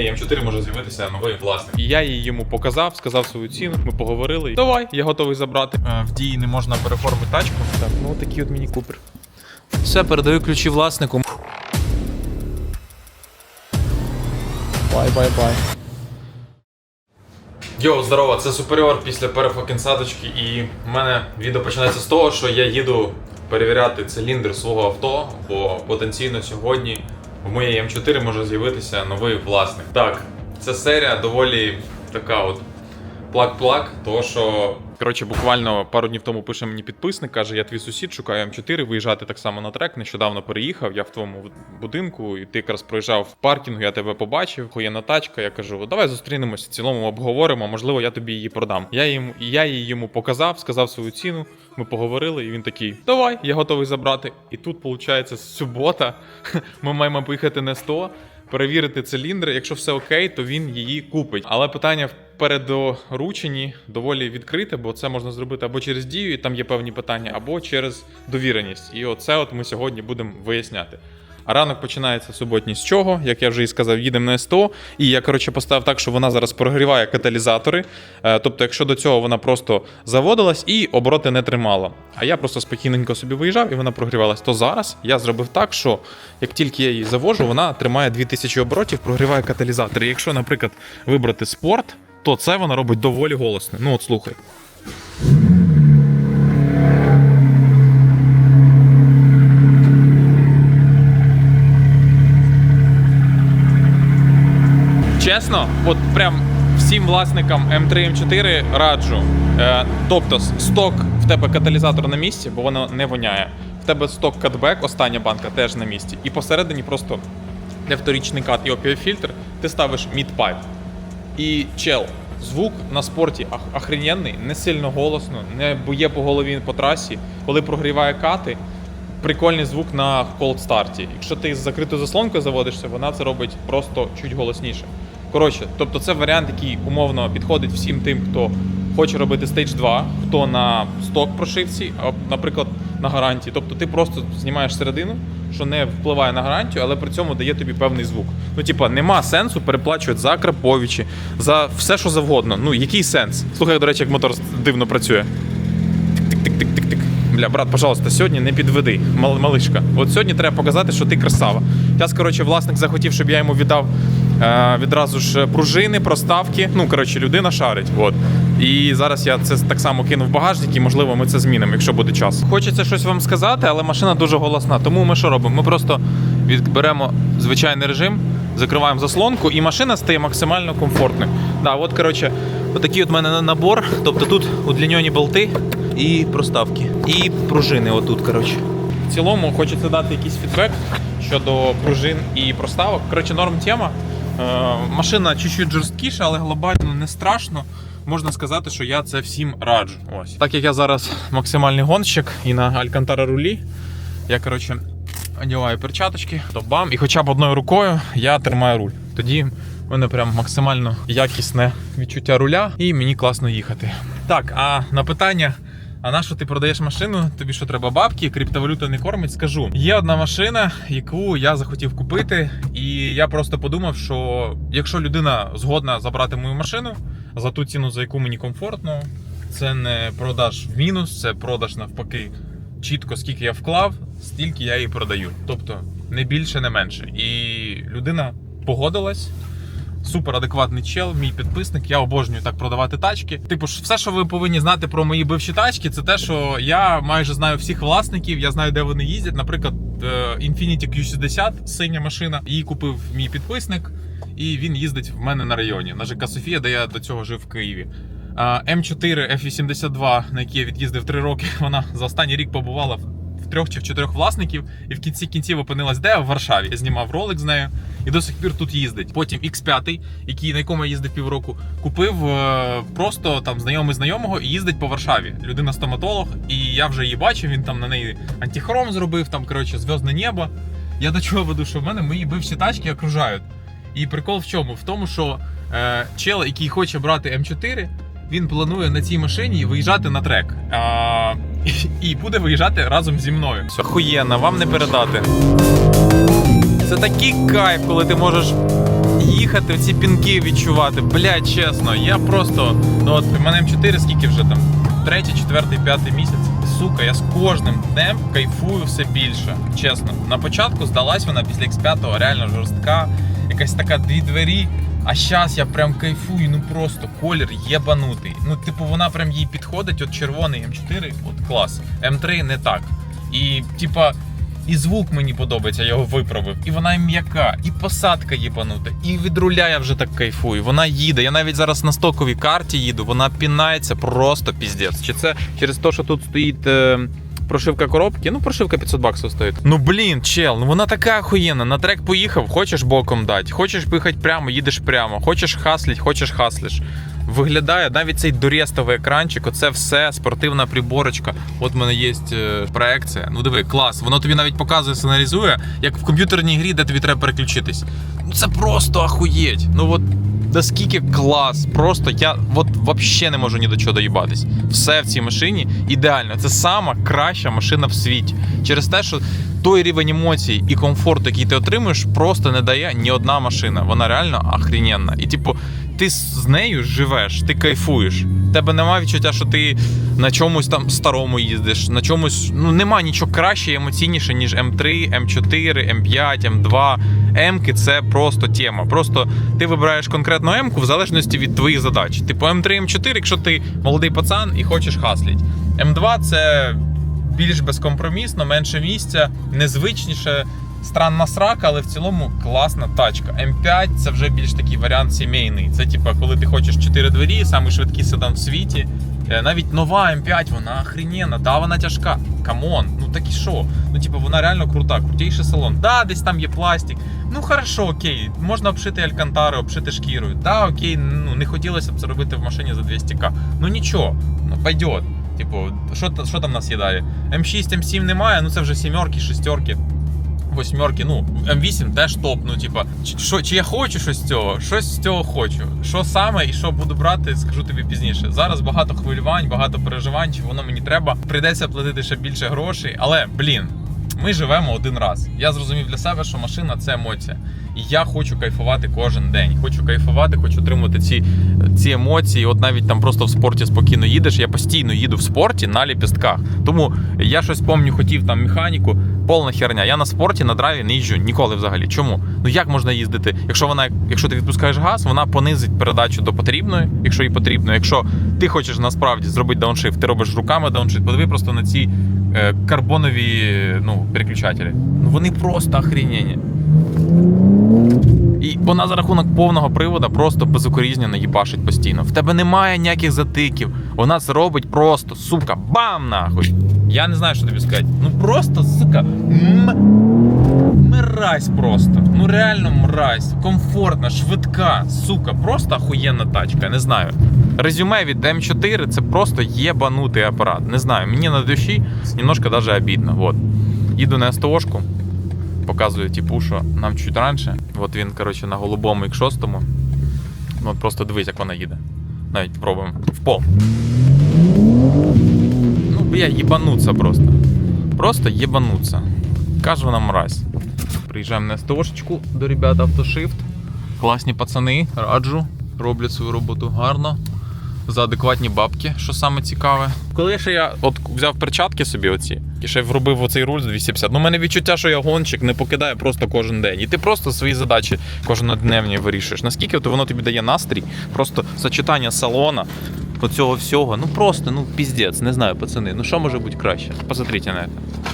моєї М4 може з'явитися новий власник. І я її йому показав, сказав свою ціну. Ми поговорили. Давай, я готовий забрати. Е, В дії не можна переформити тачку. Так, ну такий от міні купер. Все, передаю ключі власнику. Бай-бай-бай. Йоу, здорово, це Суперіор після перефокінсадочки, і в мене відео починається з того, що я їду перевіряти циліндр свого авто, бо потенційно сьогодні в моєї М4 може з'явитися новий власник. Так, ця серія доволі така от плак-плак, того що. Коротше, буквально пару днів тому пише мені підписник, каже, я твій сусід, шукаю М4, виїжджати так само на трек. Нещодавно переїхав, я в твоєму будинку, і ти якраз проїжджав в паркінгу, я тебе побачив, хуєна тачка. Я кажу, давай зустрінемось, в цілому обговоримо, можливо, я тобі її продам. Я йому, я її йому показав, сказав свою ціну. Ми поговорили, і він такий: Давай, я готовий забрати. І тут, виходить, субота. Ми маємо поїхати на 100, перевірити циліндри. Якщо все окей, то він її купить. Але питання в передорученні доволі відкрите, бо це можна зробити або через дію, і там є певні питання, або через довіреність. І оце от ми сьогодні будемо виясняти. А ранок починається суботній з чого? Як я вже і сказав, їдемо на СТО. І я коротше поставив так, що вона зараз прогріває каталізатори. Е, Тобто, якщо до цього вона просто заводилась і обороти не тримала. А я просто спокійненько собі виїжджав і вона прогрівалась. То зараз я зробив так, що як тільки я її завожу, вона тримає 2000 оборотів, прогріває каталізатор. І якщо, наприклад, вибрати спорт, то це вона робить доволі голосно. Ну от слухай. Чесно, от прям всім власникам М3 М4 раджу. Е, тобто, сток в тебе каталізатор на місці, бо воно не воняє. В тебе сток катбек, остання банка теж на місці. І посередині просто де вторічний кат і опіофільтр, ти ставиш мідпайп. І чел, звук на спорті охрененний, не сильно голосно, не б'є по голові по трасі. Коли прогріває кати, прикольний звук на колд-старті. Якщо ти з закритою заслонкою заводишся, вона це робить просто чуть голосніше. Коротше, тобто це варіант, який умовно підходить всім тим, хто хоче робити стейдж 2, хто на сток прошивці, наприклад, на гарантії. Тобто ти просто знімаєш середину, що не впливає на гарантію, але при цьому дає тобі певний звук. Ну, типа, нема сенсу переплачувати за Краповичі, за все, що завгодно. Ну, який сенс? Слухай, до речі, як мотор дивно працює. Тик-тик-тик-тик-тик. Бля, брат, пожалуйста, сьогодні не підведи, мал- малишка. От сьогодні треба показати, що ти красава. Зараз, коротше, власник захотів, щоб я йому віддав е, відразу ж пружини, проставки. Ну, коротше, людина шарить. От. І зараз я це так само кину в багажник, і можливо ми це змінимо, якщо буде час. Хочеться щось вам сказати, але машина дуже голосна. Тому ми що робимо? Ми просто відберемо звичайний режим, закриваємо заслонку, і машина стає максимально комфортною. Да, от, коротше, отакий от в мене набор. Тобто тут удлінені болти і проставки. І пружини отут, коротше. В цілому хочеться дати якийсь фідбек щодо пружин і проставок. Коротше, норм тема. Е, машина чуть-чуть жорсткіша, але глобально не страшно. Можна сказати, що я це всім раджу. Ось. Так як я зараз максимальний гонщик і на Алькантара рулі, я коротше одягаю перчаточки, то бам, і хоча б одною рукою я тримаю руль. Тоді в мене прям максимально якісне відчуття руля, і мені класно їхати. Так, а на питання. А на що ти продаєш машину? Тобі що треба бабки, криптовалюта не кормить? Скажу. Є одна машина, яку я захотів купити, і я просто подумав, що якщо людина згодна забрати мою машину за ту ціну, за яку мені комфортно, це не продаж в мінус, це продаж навпаки чітко, скільки я вклав, стільки я її продаю. Тобто не більше, не менше. І людина погодилась. Супер адекватний чел, мій підписник. Я обожнюю так продавати тачки. Типу, все, що ви повинні знати про мої бивші тачки, це те, що я майже знаю всіх власників, я знаю, де вони їздять. Наприклад, е, Infiniti Q60, синя машина. Її купив мій підписник, і він їздить в мене на районі на ЖК Софія, де я до цього жив в Києві. А, М4 F82, на якій я від'їздив 3 роки, вона за останній рік побувала в в трьох чи в чотирьох власників, і в кінці кінців опинилась де в Варшаві. Я знімав ролик з нею і до сих пір тут їздить. Потім X5, який на якому я їздив півроку, купив е, просто там знайомий знайомого і їздить по Варшаві. Людина стоматолог, і я вже її бачив. Він там на неї антихром зробив, там коротше зв'язне небо. Я до чого веду, що в мене мої бивші тачки окружають. І прикол в чому? В тому, що е, чел, який хоче брати М4, він планує на цій машині виїжджати на трек. А, і, буде виїжджати разом зі мною. Охуєнно, вам не передати. Це такий кайф, коли ти можеш їхати, ці пінки відчувати. Блядь, чесно, я просто. Ну от в мене М4 скільки вже там? Третій, четвертий, п'ятий місяць. Сука, я з кожним днем кайфую все більше. Чесно. На початку здалась вона після X5 реально жорстка, якась така дві двері. А зараз я прям кайфую, ну просто колір єбанутий. Ну, типу, вона прям їй підходить, от червоний М4, от клас. М3 не так. І, типа, і звук мені подобається, я його виправив. І вона м'яка, і посадка єбанута, і від руля я вже так кайфую. Вона їде. Я навіть зараз на стоковій карті їду, вона пінається просто піздець. Чи це через те, що тут стоїть. Прошивка коробки, ну прошивка 500 баксів стоїть. Ну блін, чел, ну вона така охуєнна. На трек поїхав, хочеш боком дати, хочеш поїхати прямо, їдеш прямо, хочеш хаслить, хочеш хаслиш. Виглядає навіть цей дорєстовий екранчик, оце все, спортивна приборочка. От в мене є е, проекція. Ну диви, клас. Воно тобі навіть показує, сигналізує, як в комп'ютерній грі, де тобі треба переключитись. Ну це просто ахуєть. Ну от да скільки клас. Просто я от взагалі не можу ні до чого доїбатись. Все в цій машині ідеально. Це сама краща машина в світі. Через те, що той рівень емоцій і комфорту, який ти отримуєш, просто не дає ні одна машина. Вона реально охрененна. І типу, ти з нею живеш, ти кайфуєш. Тебе немає відчуття, що ти на чомусь там старому їздиш, на чомусь. Ну нема нічого краще і емоційніше, ніж М3, М4, М5, М2. М-ки це просто тема. Просто ти вибираєш конкретну М-ку в залежності від твоїх задач. Типу М3, М4, якщо ти молодий пацан і хочеш хасліть. М2 це більш безкомпромісно, менше місця, незвичніше. Странна срака, але в цілому класна тачка. М5 це вже більш такий варіант сімейний. Це типа, коли ти хочеш 4 двері, самий седан в світі. Е, Навіть нова М5, вона охрененна, да, вона тяжка. Камон, ну так і що? Ну, типу, вона реально крута, крутіший салон. Да, десь там є пластик. Ну хорошо, окей, можна обшити алькантари, обшити шкірою. Да, окей, ну не хотілося б це робити в машині за 200к. Ну нічого, ну пойдет. Типу, що, що там в нас є далі? М6, М7 немає, ну це вже сімерки, шестерки. Восьмерки, ну, М8 теж топ. Ну, типа, що, чи я хочу щось з цього? Щось з цього хочу. Що саме і що буду брати, скажу тобі пізніше. Зараз багато хвилювань, багато переживань, чи воно мені треба. Прийдеться платити ще більше грошей. Але, блін, ми живемо один раз. Я зрозумів для себе, що машина це емоція. І я хочу кайфувати кожен день. Хочу кайфувати, хочу отримувати ці, ці емоції. От навіть там просто в спорті спокійно їдеш. Я постійно їду в спорті на ліпістках. Тому я щось помню, хотів там механіку. Повна херня. Я на спорті на драйві не їжджу ніколи взагалі. Чому? Ну як можна їздити? Якщо вона, якщо ти відпускаєш газ, вона понизить передачу до потрібної, якщо їй потрібно. Якщо ти хочеш насправді зробити дауншифт, ти робиш руками дауншифт. Подиви просто на ці е, карбонові ну, переключателі. Ну вони просто охренені. І вона за рахунок повного привода просто безукорізненно їбашить постійно. В тебе немає ніяких затиків. Вона це робить просто, сука, бам нахуй. Я не знаю, що тобі сказати. Ну просто, сука, мразь просто. Ну реально мразь. Комфортна, швидка, сука, просто охуєнна тачка, не знаю. Резюме від М4 це просто єбанутий апарат. Не знаю, мені на душі немножко даже обідно. Вот. Їду на СТОшку, показую типу, що нам чуть раніше. От він, коротше, на голубому X6. Ну, от просто дивись, як вона їде. Навіть пробуємо. В пол. Бля, їбануться просто. Просто їбануться. Каже вона мразь. Приїжджаємо на СТОшечку до ребят автошифт. Класні пацани, раджу. Роблять свою роботу гарно. За адекватні бабки, що саме цікаве. Коли ще я от взяв перчатки собі оці, і ще вробив оцей руль з 250, ну в мене відчуття, що я гонщик не покидає просто кожен день. І ти просто свої задачі кожнодневні вирішуєш. Наскільки от воно тобі дає настрій, просто сочетання салона, оцього всього, ну просто, ну піздець, не знаю, пацани. Ну що може бути краще? Посмотрите на це.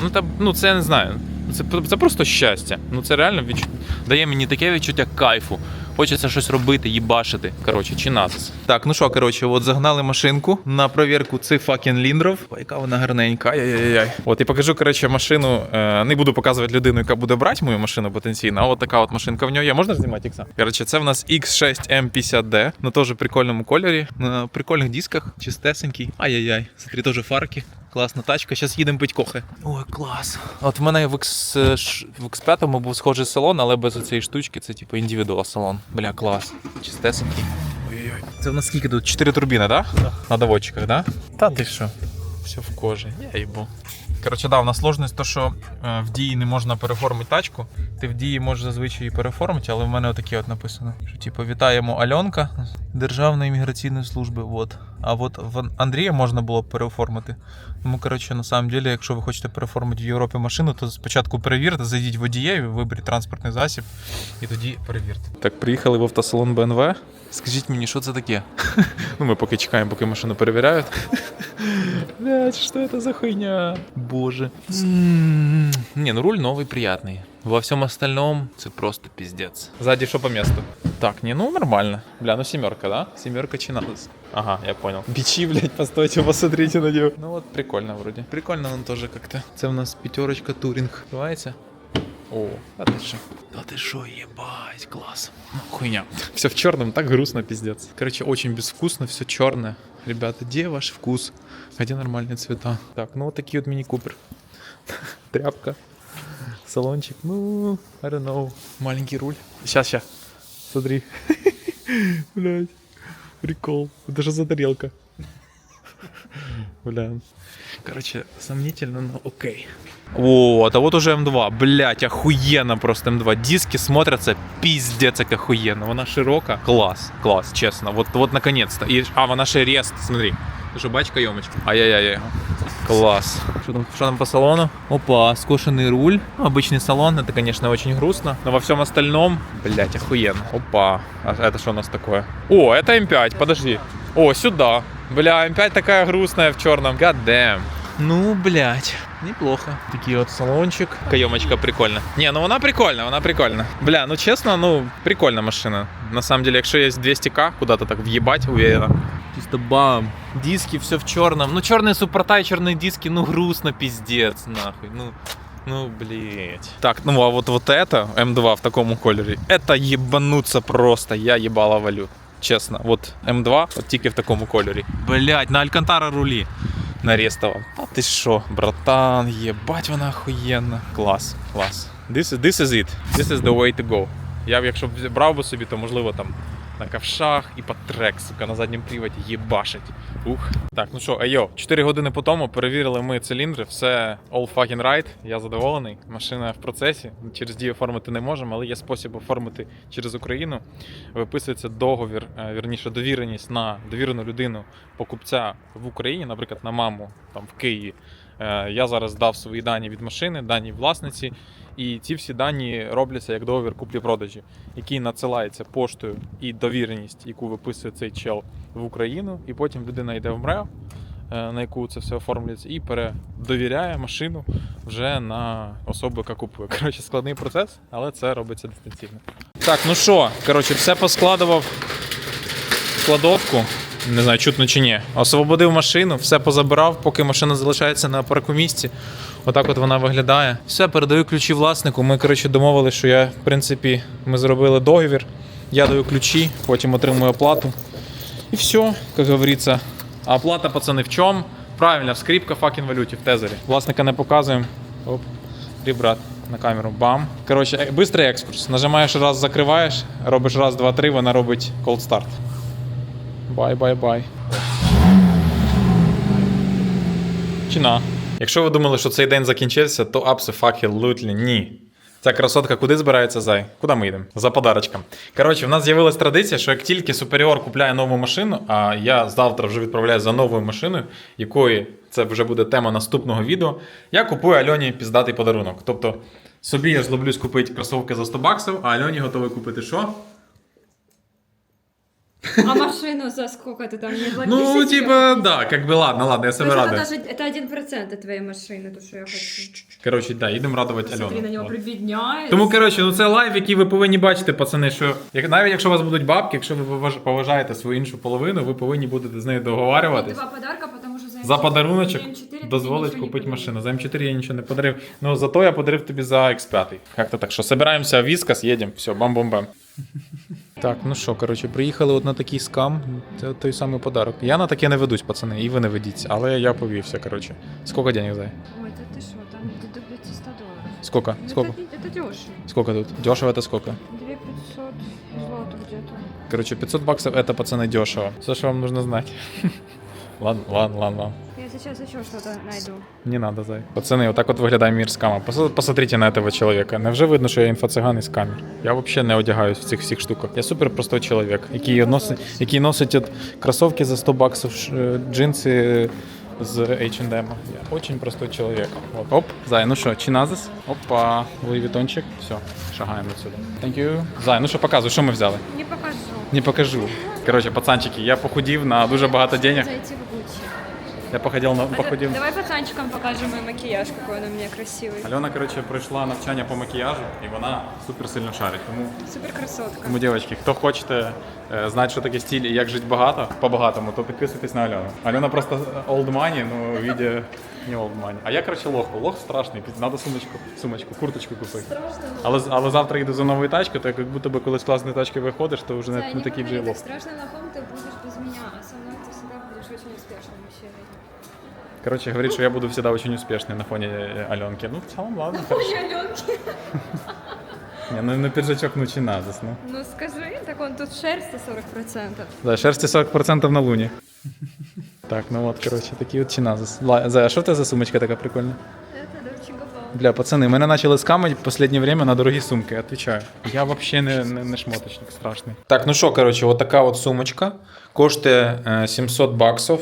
Ну та ну це я не знаю. Це, це просто щастя. Ну це реально відчу... дає мені таке відчуття кайфу. Хочеться щось робити, їбашити. Коротше, чи нас. Так, ну що, коротше, от загнали машинку на провірку цих факін ліндров. Яка вона гарненька. Ай-яй-яй. От і покажу, коротше, машину. Е, не буду показувати людину, яка буде брати мою машину потенційно. А от така от машинка в нього є. Можна знімати ікса? Коротше, це в нас X6M50D на теж прикольному кольорі, на прикольних дисках, чистесенький. Ай-яй-яй. Смотри, теж фарки. Класна тачка. Зараз їдемо пить кохи. Ой, клас. От в мене в X, е, в X5 був схожий салон, але без цієї штучки. Це типу індивідуал салон. Бля, клас. Чистесенький. Ой-ой. Це в нас скільки тут? Чотири турбіни, так? Да? На доводчиках, так? Да? Та ти що? Все в кожі. Я їбу. Коротше, да, у нас сложність то, що е, в дії не можна переформити тачку. Ти в дії можеш зазвичай її переформити, але в мене отаке от написано. Що типу, вітаємо Альонка з Державної міграційної служби. Вот. А от в Андрія можна було б переоформити. Тому, коротше, на самом деле, якщо ви хочете переформити в Європі машину, то спочатку перевірте, зайдіть водієві, виберіть транспортний засіб і тоді перевірте. Так, приїхали в автосалон БНВ. Скажіть мені, що це таке? ну, ми поки чекаємо, поки машину перевіряють. Блять, что это за хуйня? Боже. Не, ну руль новый, приятный. Во всем остальном це просто пиздец. Сзади что по месту? Так, не, ну нормально. Бля, ну семерка, да? Семерка чиналась. Ага, я понял. Бичи, блядь, постойте, посмотрите на нее. Ну вот прикольно вроде. Прикольно он тоже как-то. Це у нас пятерочка туринг. Давайте. О, а ты что? Да ты шо, ебать, класс. Ну, хуйня. Все в черном, так грустно, пиздец. Короче, очень безвкусно, все черное. Ребята, где ваш вкус? Где нормальные цвета? Так, ну вот такие вот мини-купер. Тряпка. Салончик. Ну, I don't know. Маленький руль. Сейчас, сейчас. Смотри. Блять. Прикол. Это же за тарелка. Бля. Короче, сомнительно, но окей. Вот, а вот уже М2. Блять, охуенно просто М2. Диски смотрятся пиздец как охуенно. Вона широка. Класс, класс, честно. Вот, вот наконец-то. И, а, вона ще рест, смотри. Что, бачка емочка? Ай-яй-яй. Класс. Что там, что там по салону? Опа, скошенный руль. Обычный салон, это, конечно, очень грустно. Но во всем остальном, блять, охуенно. Опа, а это что у нас такое? О, это М5, подожди. О, сюда. Бля, М5 такая грустная в черном. God damn. Ну, блядь, неплохо. Такий от салончик. Кайомочка прикольна. Ні, ну вона прикольна, вона прикольна. Бля, ну чесно, ну прикольна машина. На самом деле, якщо є 200к, куда-то так въебать, уверенно. Чисто бам. Диски, все в черном. Ну, черные суппорта и черные диски, ну грустно, пиздец, нахуй. Ну, ну, блять. Так, ну а вот, вот это, М2 в такому кольорі, это ебануться просто, я ебало валю. Чесно, от М2, от тільки в такому кольорі. Блять, на Алькантара рулі нарестовал. А ти що, братан, єбать вона охуєнна. Клас, клас. This, is- this is it. This is the way to go. Я б якщо б брав би собі, то можливо там на ковшах і по трек, сука, на задньому приводі їбашить. Ух. Так, ну що, айо, 4 години по тому перевірили ми циліндри, все all fucking right, я задоволений. Машина в процесі. Через дію оформити не можемо, але є спосіб оформити через Україну. Виписується договір, е, вірніше довіреність на довірену людину покупця в Україні, наприклад, на маму там в Києві. Е, Я зараз дав свої дані від машини, дані власниці, і ці всі дані робляться як договір куплі-продажі, який надсилається поштою і довіреність, яку виписує цей чел в Україну, і потім людина йде в МРЕО, е, на яку це все оформлюється, і передовіряє машину вже на особу, яка купує. Коротше, складний процес, але це робиться дистанційно. Так, ну що, коротше, все поскладував в кладовку. Не знаю, чутно чи ні. Освободив машину, все позабирав, поки машина залишається на паркомісці. Отак от вона виглядає. Все, передаю ключі власнику. Ми, коротше, домовились, що я, в принципі, ми зробили договір. Я даю ключі, потім отримую оплату. І все, як говориться. А оплата, пацани, в чому? Правильно, в скрипка факін валюті в тезері. Власника не показуємо. Оп. Ребят, на камеру. Бам. Коротше, е- бистрий екскурс. Нажимаєш раз, закриваєш, робиш раз, два, три, вона робить cold start. Бай, бай, бай. Чина. Якщо ви думали, що цей день закінчився, то абсолютно ні. Ця красотка куди збирається зай? Куди ми йдемо? За подарочком. Коротше, в нас з'явилась традиція, що як тільки Superior купляє нову машину, а я завтра вже відправляю за новою машиною, якої це вже буде тема наступного відео, я купую Альоні піздатий подарунок. Тобто собі я злоблюсь купити кросовки за 100 баксів, а Альоні готовий купити що? А машину за сколько ты там не Ну, запишешь? типа, да, как бы ладно, ладно, я То себе есть это радую. даже это один процент от твоей машины, то, что я хочу. Коротше, да, їдемо радувати Смотри, на Альону. него От. прибедняешь. Тому, коротше, ну це лайф, який ви повинні бачити, пацани, що як, навіть якщо у вас будуть бабки, якщо ви поваж- поважаєте свою іншу половину, ви повинні будете з нею договарюватись. Два подарка, потому что за, За М4 подаруночок за М4 ты дозволить ничего не купити подаришь. машину. За М4 я нічого не подарив. Ну зато я подарив тобі за X5. Як то так, що собираємося в Віскас, їдемо, все, бам-бам-бам. Так, ну що, коротше, приїхали от на такий скам. Це той самий подарок. Я на таке не ведусь, пацани, і ви не ведіться, але я повівся, коротше. Скільки денег зай? Ой, это ты что, там до 500 долларов. Скільки? Ну, Скільки? Это, это дешево. Скільки тут? Дешево це скільки? 2500 злотых где-то. Короче, 500 баксов это, пацаны, дешево. Все, что вам нужно знать. Ладно, ладно, ладно, ладно. Я сейчас еще что-то найду. Не надо, зай. Пацани, отак от виглядає мір з камер. Пос- Посмотрите на этого чоловіка. Невже видно, що я інфоциган із камер? Я взагалі не одягаюсь в цих всіх штуках. Я супер простой чоловік, який носить, який носить от кросовки за 100 баксів, ш- е, джинси з H&M. Я очень простой чоловік. От. Оп, зай, ну що, чиназис? Опа, Луї Вітончик. Все, шагаємо отсюда. Thank you. Зай, ну що, показуй, що ми взяли? Не покажу. Не покажу. Короче, пацанчики, я похудів на дуже багато денег. Зайти. Я походив на похудів. Давай пацанчикам покажем мой макияж, какой он у меня красивый. Альона, коротше, пройшла навчання по макіяжу, і вона супер сильно шарить. Тому, Супер красотка. тому дівчатки, хто хочете е, знати, що таке стиль і як жити багато, по-багатому, то підписуйтесь на Альону. Альона просто old money, ну відео не old money. А я, коротше, лох. Лох страшний, під- надо сумочку, сумочку, курточку купити. Але, але завтра їду за новою тачкою, то як будто би коли з класної тачки виходиш, то вже не, не такий вже й лох. страшно лохом меня, со мной ты всегда будешь очень успешным мужчиной. Коротше, говорить, що я буду всегда очень успішний на фоні е, Альонки. Ну, в цілому, ладно. хорошо. Ой, Аленки. Ні, ну на піджачок ну чи назис, ну. Ну скажи, так он тут шерсти 40%. Да, шерсті 40% на луні. Так, ну от, коротше, такий от чиназис. Ла- Зая, а в тебе за сумочка така прикольна? Бля, пацани, мене почали скамати в останнє время на дорогі сумки, отвечаю. Я взагалі не, не, не шмоточник страшний. Так, ну що, коротше, от така от сумочка. Коштує е, 700 баксів.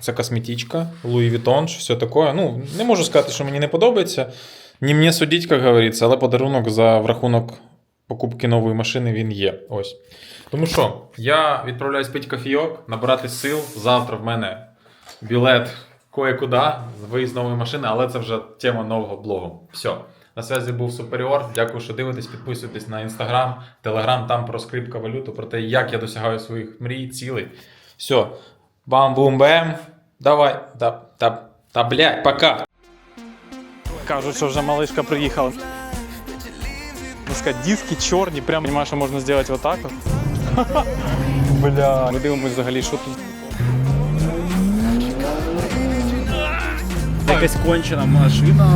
Це косметичка, Louis Vuitton, все таке. Ну, не можу сказати, що мені не подобається. Не мені судіть, як говориться, але подарунок за рахунок покупки нової машини він є. Ось. Тому що, я відправляюсь пити кофійок, набирати сил. Завтра в мене білет кое-куди, виїзд нової машини, але це вже тема нового блогу. Все. На зв'язі був Суперіор. Дякую, що дивитесь. Підписуйтесь на інстаграм, телеграм, там про скрипка валюту, про те, як я досягаю своїх мрій, цілей. Все. Бам-бум-бем. Давай. Та, та, та блядь, пока. Кажуть, що вже малишка приїхала. Ну, сказати, диски чорні, прям немає, що можна зробити отак. Бля. Ми дивимось взагалі, що тут. Якась кончена машина.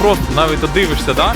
Просто навіть додивишся, да?